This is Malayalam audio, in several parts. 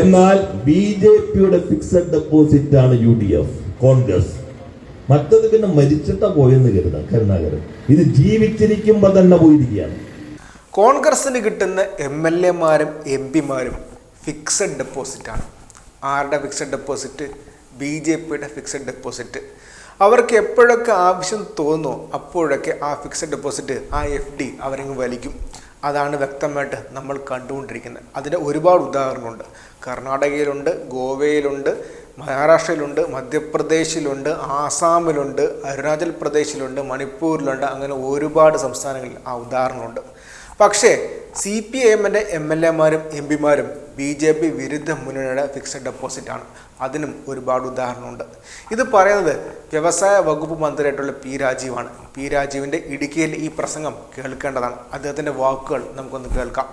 എന്നാൽ ബി ജെ പിയുടെ ഫിക്സഡ് ഡെപ്പോസിറ്റ് ആണ് യു ഡി എഫ് കോൺഗ്രസ്. മറ്റത് പിന്നെ മരിച്ചിട്ട പോയെന്ന് കരുതാം കരുണാകരൻ. ഇത് ജീവിച്ചിരിക്കുമ്പോ തന്നെ പോയിരിക്കുകയാണ്. കോൺഗ്രസിന് കിട്ടുന്ന എം എൽ എമാരും എം പിമാരും ഫിക്സഡ് ഡെപ്പോസിറ്റാണ് ആരുടെ ഫിക്സഡ് ഡെപ്പോസിറ്റ് ബി ജെ പിയുടെ ഫിക്സഡ് ഡെപ്പോസിറ്റ് അവർക്ക് എപ്പോഴൊക്കെ ആവശ്യം തോന്നുന്നു അപ്പോഴൊക്കെ ആ ഫിക്സഡ് ഡെപ്പോസിറ്റ് ആ എഫ് ഡി അവരങ്ങ് വലിക്കും. അതാണ് വ്യക്തമായിട്ട് നമ്മൾ കണ്ടുകൊണ്ടിരിക്കുന്നത്. അതിന്റെ ഒരുപാട് ഉദാഹരണമുണ്ട് കർണാടകയിലുണ്ട് ഗോവയിലുണ്ട് മഹാരാഷ്ട്രയിലുണ്ട് മധ്യപ്രദേശിലുണ്ട് ആസാമിലുണ്ട് അരുണാചൽ പ്രദേശിലുണ്ട് മണിപ്പൂരിലുണ്ട് അങ്ങനെ ഒരുപാട് സംസ്ഥാനങ്ങളിൽ ആ ഉദാഹരണമുണ്ട് പക്ഷേ സി പി ഐ എമ്മിന്റെ എം എൽ എമാരും എം പിമാരും ബി ജെ പി വിരുദ്ധ മുന്നണിയുടെ ഫിക്സഡ് ഡെപ്പോസിറ്റാണ് അതിനും ഒരുപാട് ഉദാഹരണമുണ്ട്. ഇത് പറയുന്നത് വ്യവസായ വകുപ്പ് മന്ത്രിയായിട്ടുള്ള പി രാജീവാണ്. പി രാജീവിന്റെ ഇടുക്കിയിൽ ഈ പ്രസംഗം കേൾക്കേണ്ടതാണ്. അദ്ദേഹത്തിന്റെ വാക്കുകൾ നമുക്കൊന്ന് കേൾക്കാം.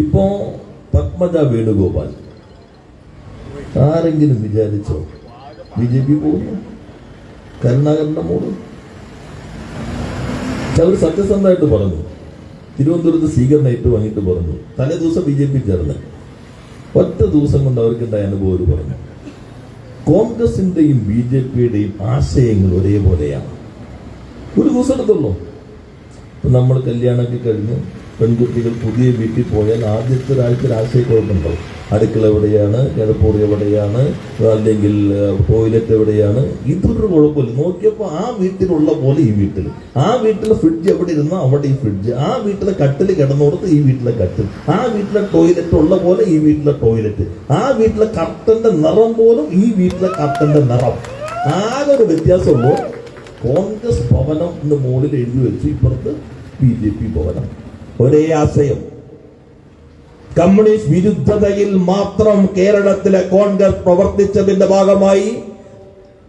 ഇപ്പോ പത്മജ വേണുഗോപാൽ ആരെങ്കിലും വിചാരിച്ചോ ബി ജെ പി പോകുന്നു? കരുണാകരന്റെ മോൾ? അവർ സത്യസന്ധമായിട്ട് പറഞ്ഞു. തിരുവനന്തപുരത്ത് സ്വീകരണം ഏറ്റുവാങ്ങിയിട്ട് പറഞ്ഞു. തലേ ദിവസം ബി ജെ പി ചേർന്ന്. ഒറ്റ ദിവസം കൊണ്ട് അവർക്കുണ്ടായ അനുഭവം അവർ പറഞ്ഞു. കോൺഗ്രസിന്റെയും ബി ജെ പിയുടെയും ആശയങ്ങൾ ഒരേപോലെയാണ്. ഒരു ദിവസം എടുത്തുള്ളൂ. നമ്മൾ കല്യാണമൊക്കെ കഴിഞ്ഞ് പെൺകുട്ടികൾ പുതിയ വീട്ടിൽ പോയാൽ ആദ്യത്തെ ഒരാഴ്ച ആശയക്കുഴപ്പമുണ്ടോ? അടുക്കള എവിടെയാണ്? കിടപ്പുറി എവിടെയാണ്? അല്ലെങ്കിൽ ടോയ്ലറ്റ് എവിടെയാണ്? ഇതൊരു കുഴപ്പമില്ല. നോക്കിയപ്പോൾ ആ വീട്ടിലുള്ള പോലെ ഈ വീട്ടിൽ ആ വീട്ടിലെ ഫ്രിഡ്ജ് എവിടെ ഇരുന്നോ അവിടെ ഈ ഫ്രിഡ്ജ് ആ വീട്ടിലെ കട്ടിൽ കിടന്നോടത്ത് ഈ വീട്ടിലെ കട്ടിൽ. ആ വീട്ടിലെ ടോയ്ലറ്റ് ഉള്ള പോലെ ഈ വീട്ടിലെ ടോയ്ലറ്റ് ആ വീട്ടിലെ കർട്ടന്റെ നിറം പോലും ഈ വീട്ടിലെ കർട്ടന്റെ നിറം. ആകെ ഒരു വ്യത്യാസമുള്ളൂ. കോൺഗ്രസ് ഭവനം എന്ന് മുകളിൽ എഴുതി വെച്ചു. ഇപ്പുറത്ത് ബി ജെ പി ഭവനം. ഒരേ ആശയം. കമ്മ്യൂണിസ്റ്റ് വിരുദ്ധതയിൽ മാത്രം കേരളത്തിലെ കോൺഗ്രസ് പ്രവർത്തിച്ചതിന്റെ ഭാഗമായി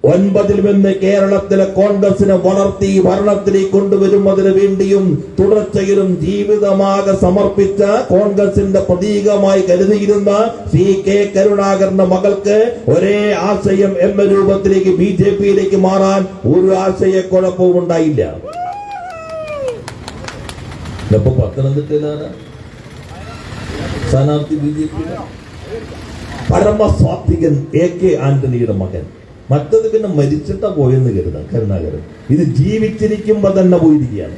ഒൻപതിൽ നിന്ന് കേരളത്തിലെ കോൺഗ്രസിനെ വളർത്തി ഭരണത്തിലേക്ക് കൊണ്ടുവരുന്നതിന് വേണ്ടിയും തുടർച്ചയിലും ജീവിതമാകെ സമർപ്പിച്ച കോൺഗ്രസിന്റെ പ്രതീകമായി കരുതിയിരുന്ന സി കെ കരുണാകരന്റെ മകൾക്ക് ഒരേ ആശയം എന്ന രൂപത്തിലേക്ക് ബി ജെ പിയിലേക്ക് മാറാൻ ഒരു ആശയക്കുഴപ്പവും ഉണ്ടായില്ല ഇപ്പൊ പത്തനംതിട്ടയിലാണ് സ്ഥാനാർത്ഥി ബി ജെ പി പരമസ്വാത്വികൻ എ കെ ആന്റണിയുടെ മകൻ. മറ്റത് പിന്നെ മരിച്ചിട്ടാ പോയെന്ന് കരുതാം കരുണാകരൻ. ഇത് ജീവിച്ചിരിക്കുമ്പോ തന്നെ പോയിരിക്കുകയാണ്.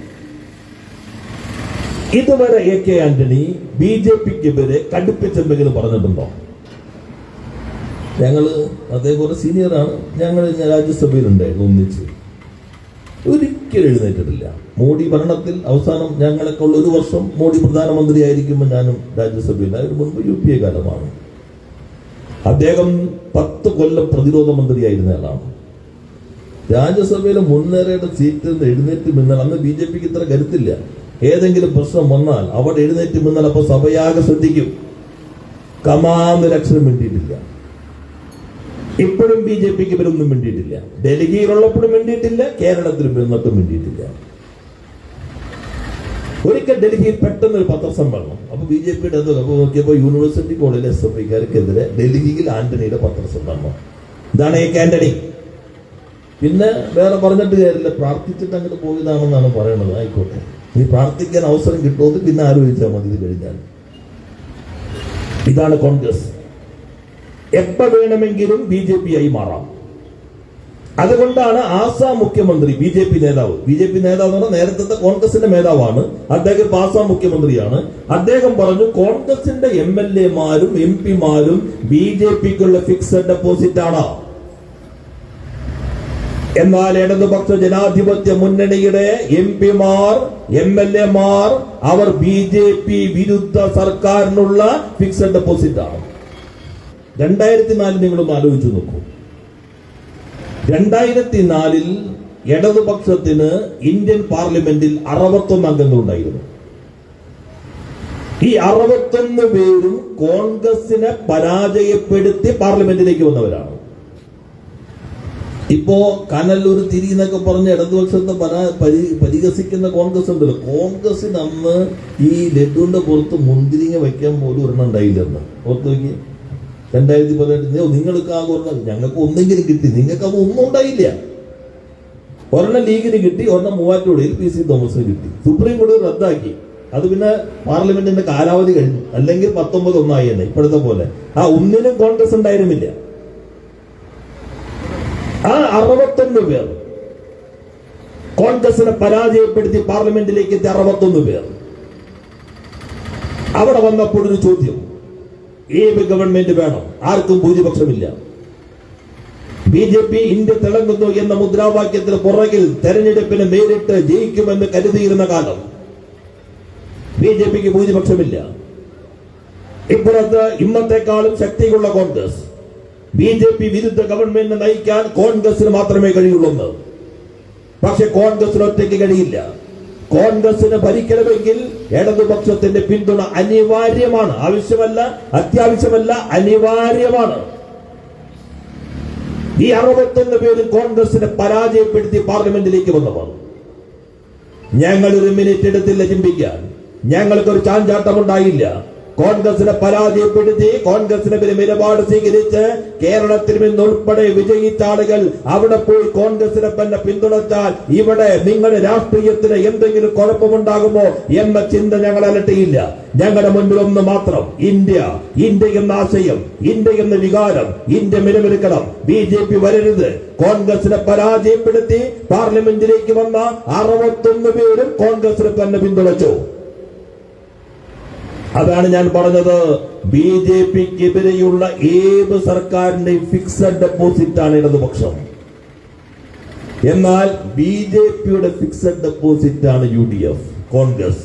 ഇതുവരെ A K Antony B J പിക്കെതിരെ കടുപ്പിച്ചെന്തെങ്കിലും പറഞ്ഞിട്ടുണ്ടോ? ഞങ്ങൾ അതേപോലെ സീനിയറാണ്. ഞങ്ങൾ രാജ്യസഭയിലുണ്ടായിരുന്നു ഒന്നിച്ച്. ഒരിക്കലും എഴുന്നേറ്റിട്ടില്ല. മോഡി ഭരണത്തിൽ അവസാനം ഞങ്ങളൊക്കെ ഉള്ള ഒരു വർഷം മോഡി പ്രധാനമന്ത്രി പ്രധാനമന്ത്രിയായിരിക്കുമ്പോൾ ഞാനും രാജ്യസഭയിൽ അതിന് മുൻപ് യു പി എ കാലമാണ്. അദ്ദേഹം പത്ത് കൊല്ലം പ്രതിരോധ മന്ത്രിയായിരുന്ന ആളാണ്. രാജ്യസഭയിലെ മുൻനിരയുടെ സീറ്റിൽ നിന്ന് എഴുന്നേറ്റ് മിന്നൽ അന്ന് ബി ജെ പിക്ക് ഇത്ര കരുത്തില്ല. ഏതെങ്കിലും പ്രശ്നം വന്നാൽ അവിടെ എഴുന്നേറ്റ് മിന്നൽ അപ്പൊ സഭയാകെ ശ്രദ്ധിക്കും. കമാന്നൊരക്ഷരം മിണ്ടിയിട്ടില്ല. ഇപ്പോഴും ബി ജെ പിക്ക് ഇവരൊന്നും വേണ്ടിയിട്ടില്ല ഡൽഹിയിലുള്ളപ്പോഴും വേണ്ടിയിട്ടില്ല കേരളത്തിലും എന്നിട്ടും വേണ്ടിയിട്ടില്ല ഒരിക്കൽ ഡൽഹിയിൽ പെട്ടെന്ന് ഒരു പത്രസമ്മേളനം. അപ്പൊ ബി ജെ പിയുടെ അത് അപ്പൊ നോക്കിയപ്പോ യൂണിവേഴ്സിറ്റി കോളേജിലെ എസ് എഫ് ഐക്കാർക്കെതിരെ ഡൽഹിയിൽ ആന്റണിയുടെ പത്രസമ്മേളനം. ഇതാണ് എ കാന്റണി പിന്നെ വേറെ പറഞ്ഞിട്ട് കാര്യമില്ല. പ്രാർത്ഥിച്ചിട്ട് അങ്ങോട്ട് പോയതാണെന്നാണ് പറയുന്നത് ആയിക്കോട്ടെ. നീ പ്രാർത്ഥിക്കാൻ അവസരം കിട്ടുമെന്ന് പിന്നെ ആലോചിച്ചാൽ മതി ഇത് കഴിഞ്ഞാൽ. ഇതാണ് കോൺഗ്രസ്. എപ്പ വേണമെങ്കിലും ബി ജെ പി ആയി മാറാം. അതുകൊണ്ടാണ് ആസാം മുഖ്യമന്ത്രി ബി ജെ പി നേതാവ്. ബി ജെ പി നേതാവ് എന്ന് പറഞ്ഞാൽ നേരത്തെ കോൺഗ്രസിന്റെ നേതാവാണ് അദ്ദേഹം ഇപ്പൊ ആസാം മുഖ്യമന്ത്രിയാണ്. അദ്ദേഹം പറഞ്ഞു കോൺഗ്രസിന്റെ എം എൽ എമാരും എം പിമാരും ബി ജെ പിക്കുള്ള ഫിക്സഡ് ഡെപ്പോസിറ്റ് ആണ്. എന്നാൽ ഇടതുപക്ഷ ജനാധിപത്യ മുന്നണിയുടെ എം പിമാർ എം എൽ എമാർ അവർ ബി ജെ പി വിരുദ്ധ സർക്കാരിനുള്ള ഫിക്സഡ് ഡെപ്പോസിറ്റ് ആണ്. രണ്ടായിരത്തി നാലിൽ നിങ്ങളൊന്ന് ആലോചിച്ചു നോക്കൂ. രണ്ടായിരത്തി നാലിൽ ഇടതുപക്ഷത്തിന് ഇന്ത്യൻ പാർലമെന്റിൽ അറുപത്തൊന്ന് അംഗങ്ങൾ ഉണ്ടായിരുന്നു ഈ അറുപത്തൊന്ന് പേരും കോൺഗ്രസിനെ പരാജയപ്പെടുത്തി പാർലമെന്റിലേക്ക് വന്നവരാണ്. ഇപ്പോ കനല്ലൂർ തിരി എന്നൊക്കെ പറഞ്ഞ് ഇടതുപക്ഷത്തെ പരാ പരി പരിഹസിക്കുന്ന കോൺഗ്രസ് ഉണ്ടല്ലോ. കോൺഗ്രസിന് അന്ന് ഈ ലഡുവിന്റെ പുറത്ത് മുന്തിരിങ്ങ വെക്കാൻ പോലും ഒരെണ്ണം ഉണ്ടായില്ലെന്ന്. ഓർത്ത് നോക്കി രണ്ടായിരത്തി പതിനെട്ട് നിങ്ങൾക്ക് ആകെ ഒരെണ്ണം ഞങ്ങൾക്ക് ഒന്നെങ്കിലും കിട്ടി. നിങ്ങൾക്ക് അത് ഒന്നും ഉണ്ടായില്ല. ഒരെണ്ണം ലീഗിന് കിട്ടി ഒരെണ്ണം മൂവാറ്റുപുഴയിൽ പി സി തോമസിന് കിട്ടി. സുപ്രീം കോടതി റദ്ദാക്കി. അത് പിന്നെ പാർലമെന്റിന്റെ കാലാവധി കഴിഞ്ഞു. അല്ലെങ്കിൽ പത്തൊമ്പത് ഒന്നായി തന്നെ ഇപ്പോഴത്തെ പോലെ. ആ ഒന്നിനും കോൺഗ്രസ് ഉണ്ടായിരുന്നില്ല. ആ അറുപത്തൊന്ന് പേർ കോൺഗ്രസിനെ പരാജയപ്പെടുത്തി പാർലമെന്റിലേക്ക് എത്തിയ അറുപത്തൊന്ന് പേർ. അവിടെ വന്നപ്പോൾ ഒരു ചോദ്യം. ഏത് ഗവൺമെന്റ് വേണം? ആർക്കും ഭൂരിപക്ഷമില്ല. ബി ജെ പി ഇന്ത്യ തിളങ്ങുന്നു എന്ന മുദ്രാവാക്യത്തിന് പുറകിൽ തെരഞ്ഞെടുപ്പിന് നേരിട്ട് ജയിക്കുമെന്ന് കരുതിയിരുന്ന കാലം. ബി ജെ പിക്ക് ഭൂരിപക്ഷമില്ല. ഇപ്പുറത്ത് ഇന്നത്തെക്കാളും ശക്തിയുള്ള കോൺഗ്രസ്. ബി ജെ പി വിരുദ്ധ ഗവൺമെന്റിനെ നയിക്കാൻ കോൺഗ്രസിന് മാത്രമേ കഴിയുള്ളൂ പക്ഷെ കോൺഗ്രസിന് ഒറ്റയ്ക്ക് കഴിയില്ല. കോൺഗ്രസിന് ഭരിക്കണമെങ്കിൽ ഇടതുപക്ഷത്തിന്റെ പിന്തുണ അനിവാര്യമാണ്. ആവശ്യമല്ല അത്യാവശ്യമല്ല അനിവാര്യമാണ്. ഈ അറുപത്തൊന്ന് പേരും കോൺഗ്രസിനെ പരാജയപ്പെടുത്തി പാർലമെന്റിലേക്ക് വന്നവർ ഞങ്ങൾ ഒരു മിനിറ്റ് എടുത്തില്ല ചിന്തിക്കാൻ. ഞങ്ങൾക്കൊരു ചാഞ്ചാട്ടമുണ്ടായില്ല. കോൺഗ്രസിനെ പരാജയപ്പെടുത്തി കോൺഗ്രസിനെതിരെ നിലപാട് സ്വീകരിച്ച് കേരളത്തിൽ നിന്നുൾപ്പെടെ വിജയിച്ച ആളുകൾ അവിടെ പോയി കോൺഗ്രസിനെ തന്നെ പിന്തുണച്ചാൽ ഇവിടെ നിങ്ങളുടെ രാഷ്ട്രീയത്തിന് എന്തെങ്കിലും കുഴപ്പമുണ്ടാകുമോ എന്ന ചിന്ത ഞങ്ങൾ അലട്ടിയില്ല. ഞങ്ങളുടെ മുൻപിൽ ഒന്ന് മാത്രം ഇന്ത്യ ഇന്ത്യ എന്ന ആശയം ഇന്ത്യ എന്ന വികാരം ഇന്ത്യ നിലനിൽക്കണം. ബി ജെ പി വരരുത്. കോൺഗ്രസിനെ പരാജയപ്പെടുത്തി പാർലമെന്റിലേക്ക് വന്ന അറുപത്തൊന്ന് പേരും കോൺഗ്രസിനെ തന്നെ പിന്തുണച്ചു. അതാണ് ഞാൻ പറഞ്ഞത്. ബി ജെ പിക്കെതിരെയുള്ള ഏത് സർക്കാരിന്റെയും ഫിക്സഡ് ഡെപ്പോസിറ്റ് ആണ് ഇടതുപക്ഷം. എന്നാൽ ബി ജെ പിയുടെ ഫിക്സഡ് ഡെപ്പോസിറ്റ് ആണ് യു ഡി എഫ് കോൺഗ്രസ്.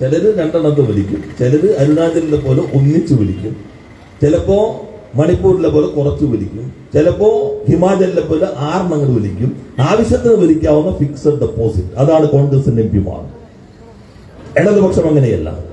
ചിലര് രണ്ടെണ്ണത്ത് വിളിക്കും. ചിലര് അരുണാചലിലെ പോലെ ഒന്നിച്ചു വിളിക്കും. ചിലപ്പോ മണിപ്പൂരിലെ പോലെ കുറച്ച് വിളിക്കും. ചിലപ്പോ ഹിമാചലിലെ പോലെ ആറെണ്ണങ്ങൾ വിളിക്കും. ആവശ്യത്തിന് വിളിക്കാവുന്ന ഫിക്സഡ് ഡെപ്പോസിറ്റ് അതാണ് കോൺഗ്രസിന്റെ എം പിമാർ ഇടതുപക്ഷം അങ്ങനെയല്ല.